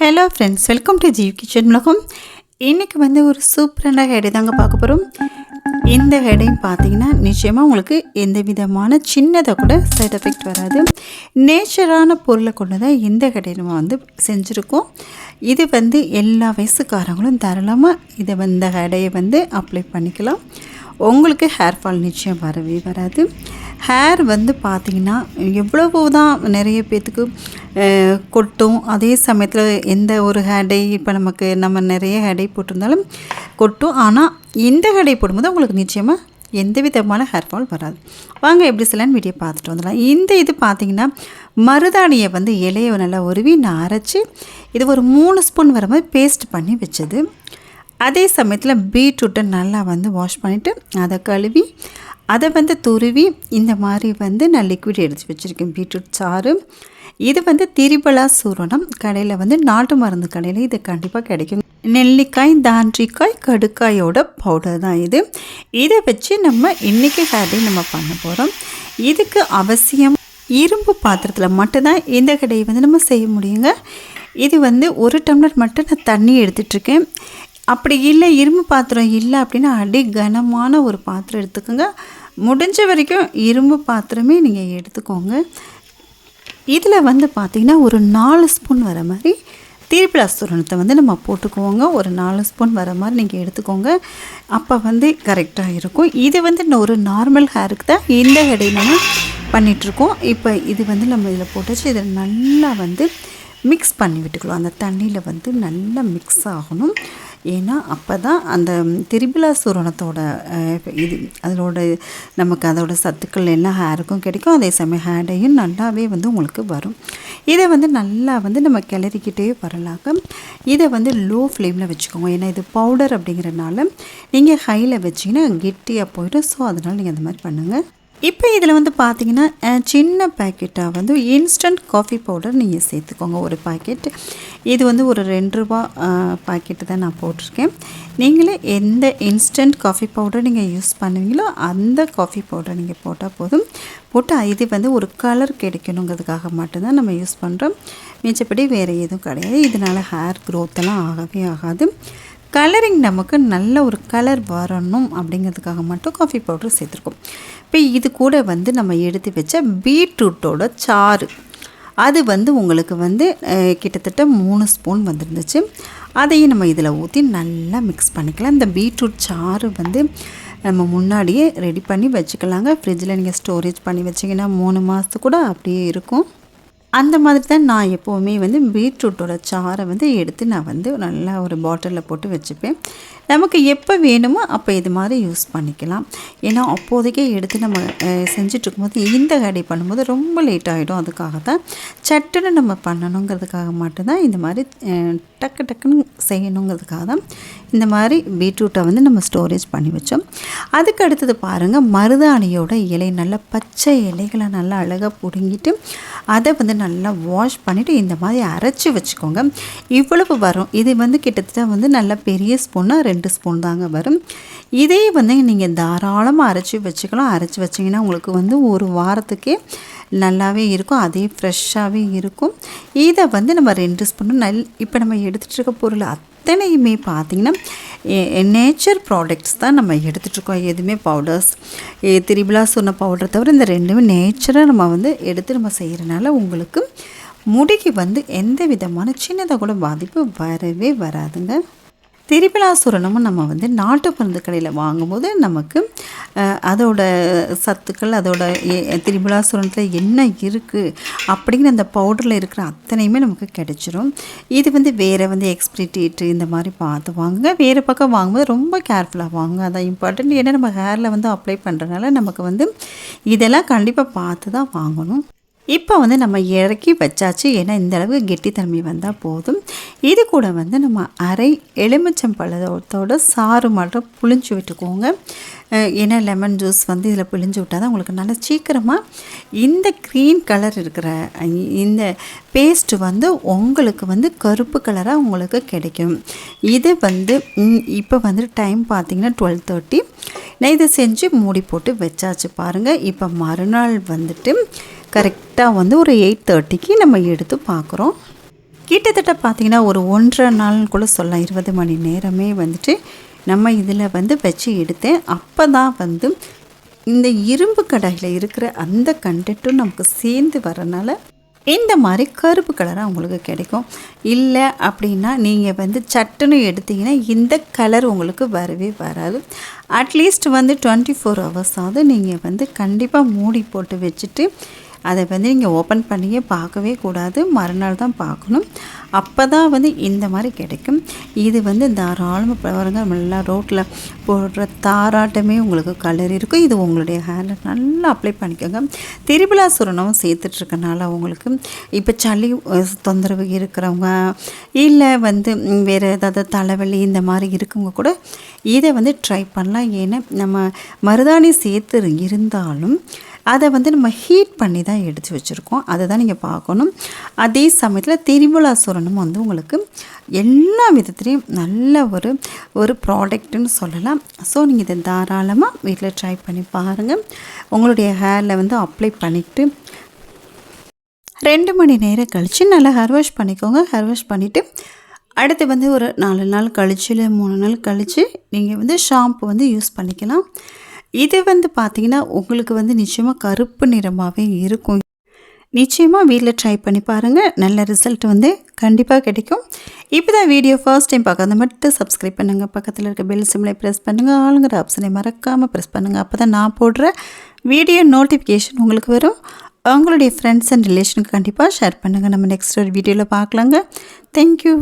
Hello friends welcome to Jeev kitchen உலகம் இன்றைக்கி வந்து ஒரு சூப்பரான ஹெடை தாங்க பார்க்க போகிறோம் இந்த ஹெடையும் பார்த்தீங்கன்னா நிச்சயமாக உங்களுக்கு எந்த விதமான சின்னதாக கூட சைட் எஃபெக்ட் வராது. நேச்சரான பொருளை கொண்டு தான் இந்த ஹெடை நம்ம வந்து செஞ்சுருக்கோம். இது வந்து எல்லா வயசுக்காரங்களும் தாராளமாக இதை வந்து இந்த ஹெடையை வந்து அப்ளை பண்ணிக்கலாம். உங்களுக்கு ஹேர் ஃபால் நிச்சயம் வரவே வராது. ஹேர் வந்து பார்த்திங்கன்னா எவ்வளவோ தான் நிறைய பேர்த்துக்கு கொட்டும். அதே சமயத்தில் எந்த ஒரு ஹேடை இப்போ நமக்கு நம்ம நிறைய ஹேடை போட்டிருந்தாலும் கொட்டும். ஆனால் இந்த ஹேடை போடும்போது உங்களுக்கு நிச்சயமாக எந்த விதமான ஹேர் ஃபால் வராது. வாங்க எப்படி சொல்லலான்னு வீடியோ பார்த்துட்டு வந்துடலாம். இந்த இது பார்த்திங்கன்னா மருதாணியை வந்து இலையை நல்லா உருவி நான் அரைச்சி இது ஒரு மூணு ஸ்பூன் வர மாதிரி பேஸ்ட் பண்ணி வச்சது. அதே சமயத்தில் பீட்ரூட்டை நல்லா வந்து வாஷ் பண்ணிவிட்டு அதை கழுவி அதை வந்து துருவி இந்த மாதிரி வந்து நான் லிக்விட் எடுத்து வச்சுருக்கேன். பீட்ரூட் சாறு. இது வந்து திரிபலா சூரணம். கடையில் வந்து நாட்டு மருந்து கடையில் இது கண்டிப்பாக கிடைக்கும். நெல்லிக்காய் தாண்டிக்காய் கடுக்காயோட பவுடர் தான் இது. இதை வச்சு நம்ம இன்றைக்கி ஹேர்டே நம்ம பண்ண போகிறோம் இதுக்கு அவசியம் இரும்பு பாத்திரத்தில் மட்டும்தான் இந்த கடையை வந்து நம்ம செய்ய முடியுங்க. இது வந்து ஒரு டம்ளர் மட்டும் நான் தண்ணி எடுத்துட்ருக்கேன் அப்படி இல்லை இரும்பு பாத்திரம் இல்லை அப்படின்னா அடி கனமான ஒரு பாத்திரம் எடுத்துக்கோங்க. முடிஞ்ச வரைக்கும் இரும்பு பாத்திரமே நீங்கள் எடுத்துக்கோங்க. இதில் வந்து பார்த்திங்கன்னா ஒரு நாலு ஸ்பூன் வர மாதிரி தீர்ப்பிலா சூரணத்தை வந்து நம்ம போட்டுக்குவோங்க. ஒரு நாலு ஸ்பூன் வர மாதிரி நீங்கள் எடுத்துக்கோங்க. அப்போ வந்து கரெக்டாக இருக்கும். இது வந்து இன்னும் ஒரு நார்மல் ஹேருக்கு தான் இந்த இடையில நம்ம பண்ணிகிட்ருக்கோம் இப்போ இது வந்து நம்ம இதில் போட்டாச்சு. இதை நல்லா வந்து மிக்ஸ் பண்ணி விட்டுக்கலாம். அந்த தண்ணியில் வந்து நல்லா மிக்ஸ் ஆகணும். ஏன்னா அப்போ தான் அந்த திரிபிலா சூரணத்தோட இது அதோட நமக்கு அதோட சத்துக்கள் எல்லாம் ஹேருக்கும் கிடைக்கும். அதே சமயம் ஹேடையும் நல்லாவே வந்து உங்களுக்கு வரும். இதை வந்து நல்லா வந்து நம்ம கிளறிக்கிட்டே வரலாக இதை வந்து லோ ஃப்ளேமில் வச்சுக்கோங்க. ஏன்னா இது பவுடர் அப்படிங்கிறனால நீங்கள் ஹையில் வச்சிங்கன்னா கெட்டியாக போயிடும். ஸோ அதனால் நீங்கள் அந்த மாதிரி பண்ணுங்கள் இப்போ இதில் வந்து பார்த்தீங்கன்னா சின்ன பேக்கெட்டாக வந்து இன்ஸ்டன்ட் காஃபி பவுடர் நீங்கள் சேர்த்துக்கோங்க. ஒரு பாக்கெட் இது வந்து ஒரு ரெண்டு ரூபா பாக்கெட்டு தான் நான் போட்டிருக்கேன். நீங்களே எந்த இன்ஸ்டன்ட் காஃபி பவுடர் நீங்கள் யூஸ் பண்ணுவீங்களோ அந்த காஃபி பவுடர் நீங்கள் போட்டால் போதும். போட்டு இது வந்து ஒரு கலர் கிடைக்கணுங்கிறதுக்காக மட்டும்தான் நம்ம யூஸ் பண்ணுறோம் மிச்சப்படி வேறு எதுவும் கிடையாது. இதனால் ஹேர் க்ரோத்தெல்லாம் ஆகவே ஆகாது. கலரிங் நமக்கு நல்ல ஒரு கலர் வரணும் அப்படிங்கிறதுக்காக மட்டும் காஃபி பவுடர் சேர்த்துருக்கோம். இப்போ இது கூட வந்து நம்ம எடுத்து வச்ச பீட்ரூட்டோட சாறு. அது வந்து உங்களுக்கு வந்து கிட்டத்தட்ட மூணு ஸ்பூன் வந்துருந்துச்சு. அதையும் நம்ம இதில் ஊற்றி நல்லா மிக்ஸ் பண்ணிக்கலாம். இந்த பீட்ரூட் சாறு வந்து நம்ம முன்னாடியே ரெடி பண்ணி வச்சுக்கலாங்க. ஃப்ரிட்ஜில் நீங்கள் ஸ்டோரேஜ் பண்ணி வச்சிங்கன்னா மூணு மாதத்துக்கு கூட அப்படியே இருக்கும். அந்த மாதிரி தான் நான் எப்போவுமே வந்து பீட்ரூட்டோட சாறை வந்து எடுத்து நான் வந்து நல்லா ஒரு பாட்டிலில் போட்டு வச்சுப்பேன். நமக்கு எப்போ வேணுமோ அப்போ இது மாதிரி யூஸ் பண்ணிக்கலாம். ஏன்னா அப்போதைக்கே எடுத்து நம்ம செஞ்சிட்ருக்கும்போது இந்த கடை பண்ணும்போது ரொம்ப லேட் ஆகிடும் அதுக்காக தான் சட்டுன்னு நம்ம பண்ணணுங்கிறதுக்காக மட்டும்தான் இந்த மாதிரி டக்கு டக்குன்னு செய்யணுங்கிறதுக்காக தான் இந்த மாதிரி பீட்ரூட்டை வந்து நம்ம ஸ்டோரேஜ் பண்ணி வச்சோம். அதுக்கு அடுத்தது பாருங்கள் மருதாணியோட இலை நல்லா பச்சை இலைகளை நல்லா அழகாக பிடுங்கிட்டு அதை வந்து நல்லா வாஷ் பண்ணிவிட்டு இந்த மாதிரி அரைச்சி வச்சுக்கோங்க. இவ்வளவு வரும். இது வந்து கிட்டத்தட்ட வந்து நல்ல பெரிய ஸ்பூனாக ரெண்டு ஸ்பூன் தாங்க வரும். இதே வந்து நீங்கள் தாராளமாக அரைச்சி வச்சுக்கலாம். அரைச்சி வச்சிங்கன்னா உங்களுக்கு வந்து ஒரு வாரத்துக்கே நல்லாவே இருக்கும். அதே ஃப்ரெஷ்ஷாகவே இருக்கும். இதை வந்து நம்ம ரெண்டு ஸ்பூன் நல் இப்போ நம்ம எடுத்துகிட்டு இருக்க பொருள் அத்தனையுமே பார்த்திங்கன்னா நேச்சர் ப்ராடக்ட்ஸ் தான் நம்ம எடுத்துகிட்ருக்கோம் எதுவுமே பவுடர்ஸ் திரிபிளா சொன்ன பவுடர் தவிர இந்த ரெண்டுமே நேச்சராக நம்ம வந்து எடுத்து நம்ம செய்கிறனால உங்களுக்கு முடிக்கு வந்து எந்த விதமான சின்னதாக கூட பாதிப்பு வரவே வராதுங்க. திரிபிலாசுரனமும் நம்ம வந்து நாட்டு மருந்து கடையில் வாங்கும்போது நமக்கு அதோட சத்துக்கள் அதோட எ- திரிபுலாசுரனத்தில் என்ன இருக்குது அப்படிங்கிற அந்த பவுடரில் இருக்கிற அத்தனையுமே நமக்கு கிடைச்சிரும். இது வந்து வேறு வந்து எக்ஸ்பிரிட்டேட்டு இந்த மாதிரி பார்த்து வாங்குங்க. வேறு பக்கம் வாங்கும்போது ரொம்ப கேர்ஃபுல்லாக வாங்குங்க. அதான் இம்பார்ட்டன்ட் ஏன்னா நம்ம ஹேரில் வந்து அப்ளை பண்ணுறதுனால நமக்கு வந்து இதெல்லாம் கண்டிப்பாக பார்த்து தான் வாங்கணும். இப்போ வந்து நம்ம இறக்கி வச்சாச்சு. ஏன்னா இந்த அளவு கெட்டித்தன்மை வந்தால் போதும். இது கூட வந்து நம்ம அரை எலுமிச்சம்பழத்தோட சாறு மட்டும் புளிஞ்சு விட்டுக்கோங்க. ஏன்னா லெமன் ஜூஸ் வந்து இதில் பிழிஞ்சு விட்டால் தான் உங்களுக்கு நல்லா சீக்கிரமாக இந்த க்ரீன் கலர் இருக்கிற இந்த பேஸ்ட் வந்து உங்களுக்கு வந்து கருப்பு கலராக உங்களுக்கு கிடைக்கும். இது வந்து இப்போ வந்து டைம் பார்த்தீங்கன்னா டுவெல் தேர்ட்டி நான் இதை செஞ்சு மூடி போட்டு வச்சாச்சு பாருங்கள் இப்போ மறுநாள் வந்துட்டு கரெக்டாக வந்து ஒரு எயிட் தேர்ட்டிக்கு நம்ம எடுத்து பார்க்குறோம். கிட்டத்தட்ட பார்த்தீங்கன்னா ஒரு ஒன்றரை நாள் கூட சொல்லலாம் இருபது மணி நேரமே வந்துட்டு நம்ம இதில் வந்து வச்சு எடுத்தேன். அப்போ தான் வந்து இந்த இரும்பு கடாயில் இருக்கிற அந்த கண்டெட்டும் நமக்கு சேர்ந்து வரனால இந்த மாதிரி கருப்பு கலராக உங்களுக்கு கிடைக்கும். இல்லை அப்படின்னா நீங்கள் வந்து சட்டுன்னு எடுத்தீங்கன்னா இந்த கலர் உங்களுக்கு வரவே வராது. அட்லீஸ்ட் வந்து டுவெண்ட்டி ஃபோர் ஹவர்ஸாவது நீங்கள் வந்து கண்டிப்பாக மூடி போட்டு வச்சுட்டு அதை வந்து நீங்கள் ஓப்பன் பண்ணியே பார்க்கவே கூடாது. மறுநாள் தான் பார்க்கணும். அப்போ தான் வந்து இந்த மாதிரி கிடைக்கும். இது வந்து தாராளமாக பாருங்க. நல்லா ரோட்டில் போடுற தாராட்டமே உங்களுக்கு கலர் இருக்கும். இது உங்களுடைய ஹேரில் நல்லா அப்ளை பண்ணிக்கோங்க. திரிபுலா சுரணம் சேர்த்துட்ருக்கனால உங்களுக்கு இப்போ சளி தொந்தரவு இருக்கிறவங்க இல்லை வந்து வேறு ஏதாவது தலைவலி இந்த மாதிரி இருக்கவங்க கூட இதை வந்து ட்ரை பண்ணலாம். ஏன்னா நம்ம மருதாணி சேர்த்து இருந்தாலும் அதை வந்து நம்ம ஹீட் பண்ணி தான் எடுத்து வச்சுருக்கோம். அதை தான் நீங்கள் பார்க்கணும். அதே சமயத்தில் திரிபுலாசுரனும் வந்து உங்களுக்கு எல்லா விதத்துலேயும் நல்ல ஒரு ஒரு ப்ராடக்ட்டுன்னு சொல்லலாம். ஸோ நீங்கள் இதை தாராளமாக வீட்டில் ட்ரை பண்ணி பாருங்கள் உங்களுடைய ஹேரில் வந்து அப்ளை பண்ணிவிட்டு ரெண்டு மணி நேரம் கழித்து நல்லா ஹேர் வாஷ் பண்ணிக்கோங்க. ஹேர் வாஷ் பண்ணிவிட்டு அடுத்து வந்து ஒரு நாலு நாள் கழிச்சு இல்லை மூணு நாள் கழித்து நீங்கள் வந்து ஷாம்பு வந்து யூஸ் பண்ணிக்கலாம். இது வந்து பார்த்திங்கன்னா உங்களுக்கு வந்து நிச்சயமாக கருப்பு நிறமாகவே இருக்கும். நிச்சயமாக வீட்டில் ட்ரை பண்ணி பாருங்கள் நல்ல ரிசல்ட் வந்து கண்டிப்பாக கிடைக்கும். இப்போ தான் வீடியோ ஃபர்ஸ்ட் டைம் பார்க்காத மட்டும் சப்ஸ்கிரைப் பண்ணுங்கள் பக்கத்தில் இருக்க பெல் சிம்லை ப்ரெஸ் பண்ணுங்கள் ஆளுங்கிற ஆப்ஷனை மறக்காமல் ப்ரெஸ் பண்ணுங்கள் அப்போ தான் நான் போடுற வீடியோ நோட்டிஃபிகேஷன் உங்களுக்கு வரும். உங்களுடைய ஃப்ரெண்ட்ஸ் அண்ட் ரிலேஷனுக்கு கண்டிப்பாக ஷேர் பண்ணுங்கள் நம்ம நெக்ஸ்ட் ஒரு வீடியோவில் பார்க்கலாங்க. தேங்க்யூ